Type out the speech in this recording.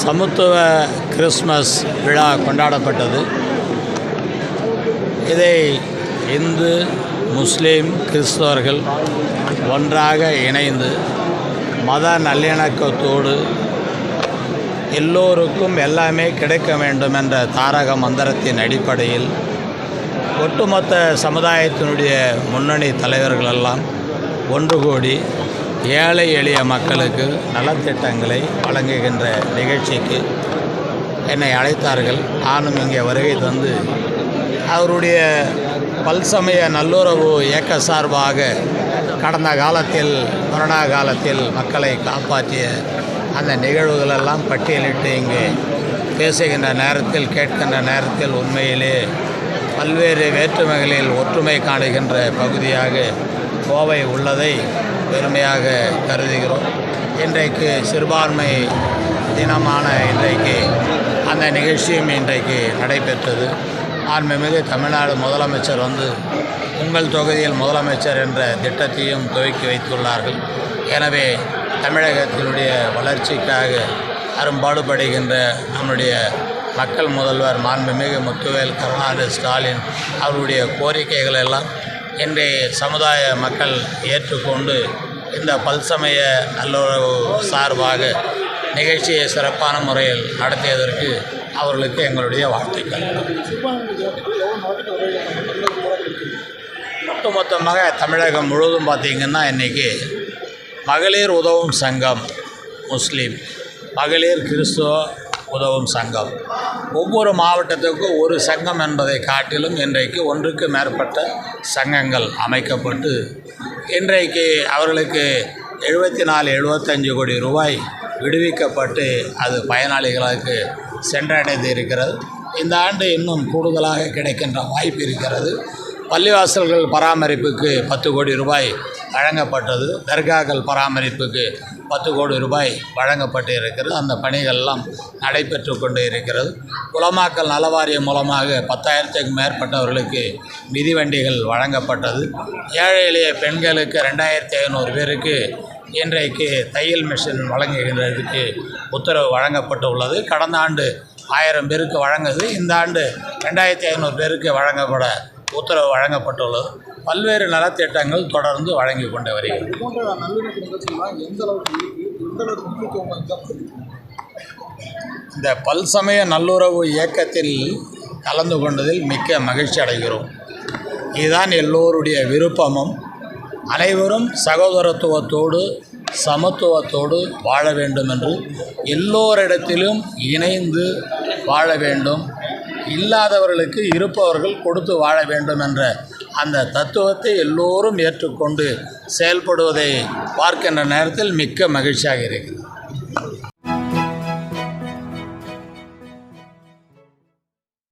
சமத்துவ கிறிஸ்மஸ் விழா கொண்டாடப்பட்டது. இதை இந்து முஸ்லீம் கிறிஸ்தவர்கள் ஒன்றாக இணைந்து மத நல்லிணக்கத்தோடு எல்லோருக்கும் எல்லாமே கிடைக்க வேண்டும் என்ற தாரக மந்திரத்தின் அடிப்படையில் ஒட்டுமொத்த சமுதாயத்தினுடைய முன்னணி தலைவர்களெல்லாம் ஒன்று கூடி ஏழை எளிய மக்களுக்கு நலத்திட்டங்களை வழங்குகின்ற நிகழ்ச்சிக்கு என்னை அழைத்தார்கள். நானும் இங்கே வருகை தந்து அவருடைய பல்சமய நல்லுறவு இயக்க சார்பாக கடந்த காலத்தில் கொரோனா காலத்தில் மக்களை காப்பாற்றிய அந்த நிகழ்வுகளெல்லாம் பட்டியலிட்டு இங்கே பேசுகின்ற நேரத்தில் கேட்கின்ற நேரத்தில் உண்மையிலே பல்வேறு வேற்றுமைகளில் ஒற்றுமை காணுகின்ற பகுதியாக கோவை உள்ளதை பெருமையாக கருதுகிறோம். இன்றைக்கு சிறுபான்மை தினமான இன்றைக்கு அந்த நிகழ்ச்சியும் இன்றைக்கு நடைபெற்றது. ஆண்மைமிகு தமிழ்நாடு முதலமைச்சர் வந்து உங்கள் தொகுதியில் முதலமைச்சர் என்ற திட்டத்தையும் துவக்கி வைத்துள்ளார்கள். எனவே தமிழகத்தினுடைய வளர்ச்சிக்காக அரும்பாடுபடுகின்ற நம்முடைய மக்கள் முதல்வர் மாண்புமிகு முத்துவேல் கருணாநிதி ஸ்டாலின் அவருடைய கோரிக்கைகள் எல்லாம் என்று சமுதாய மக்கள் ஏற்றுக்கொண்டு இந்த பல்சமய நல்லுறவு சார்பாக நிகழ்ச்சியை சிறப்பான முறையில் நடத்தியதற்கு அவர்களுக்கு எங்களுடைய வாழ்த்துக்கள். ஒட்டுமொத்தமாக தமிழகம் முழுவதும் பார்த்திங்கன்னா இன்றைக்கி மகளிர் உதவும் சங்கம் முஸ்லீம் மகளிர் கிறிஸ்துவ உதவும் சங்கம். ஒவ்வொரு மாவட்டத்துக்கும் ஒரு சங்கம் என்பதை காட்டிலும் இன்றைக்கு ஒன்றுக்கு மேற்பட்ட சங்கங்கள் அமைக்கப்பட்டு இன்றைக்கு அவர்களுக்கு எழுபத்தி நாலு எழுபத்தஞ்சு கோடி ரூபாய் விடுவிக்கப்பட்டு அது பயனாளிகளுக்கு சென்றடைந்து இருக்கிறது. இந்த ஆண்டு இன்னும் கூடுதலாக கிடைக்கின்ற வாய்ப்பு இருக்கிறது. பள்ளிவாசல்கள் பராமரிப்புக்கு பத்து கோடி ரூபாய் வழங்கப்பட்டது. தர்காக்கள் பராமரிப்புக்கு பத்து கோடி ரூபாய் வழங்கப்பட்டு இருக்கிறது. அந்த பணிகள்லாம் நடைபெற்று கொண்டு இருக்கிறது. குளமாக்கல் நலவாரியம் மூலமாக பத்தாயிரத்துக்கும் மேற்பட்டவர்களுக்கு மிதிவண்டிகள் வழங்கப்பட்டது. ஏழை எளிய பெண்களுக்கு ரெண்டாயிரத்தி ஐநூறு பேருக்கு இன்றைக்கு தையல் மிஷின் வழங்குகின்றதுக்கு உத்தரவு வழங்கப்பட்டு உள்ளது கடந்த ஆண்டு ஆயிரம் பேருக்கு வழங்குது. இந்த ஆண்டு ரெண்டாயிரத்தி ஐநூறு பேருக்கு வழங்கப்பட உத்தரவு வழங்கப்பட்டுள்ளது. பல்வேறு நலத்திட்டங்கள் தொடர்ந்து வழங்கி கொண்டு வருகிறது? இந்த பல்சமய நல்லுறவு இயக்கத்தில் கலந்து கொண்டதில் மிக்க மகிழ்ச்சி அடைகிறோம். இதுதான் எல்லோருடைய விருப்பமும். அனைவரும் சகோதரத்துவத்தோடு சமத்துவத்தோடு வாழ வேண்டும் என்று எல்லோரிடத்திலும் இணைந்து வாழ வேண்டும். இல்லாதவர்களுக்கு இருப்பவர்கள் கொடுத்து வாழ வேண்டும் என்ற அந்த தத்துவத்தை எல்லோரும் ஏற்றுக்கொண்டு செயல்படுவதை பார்க்கின்ற நேரத்தில் மிக்க மகிழ்ச்சியாக இருக்கிறது.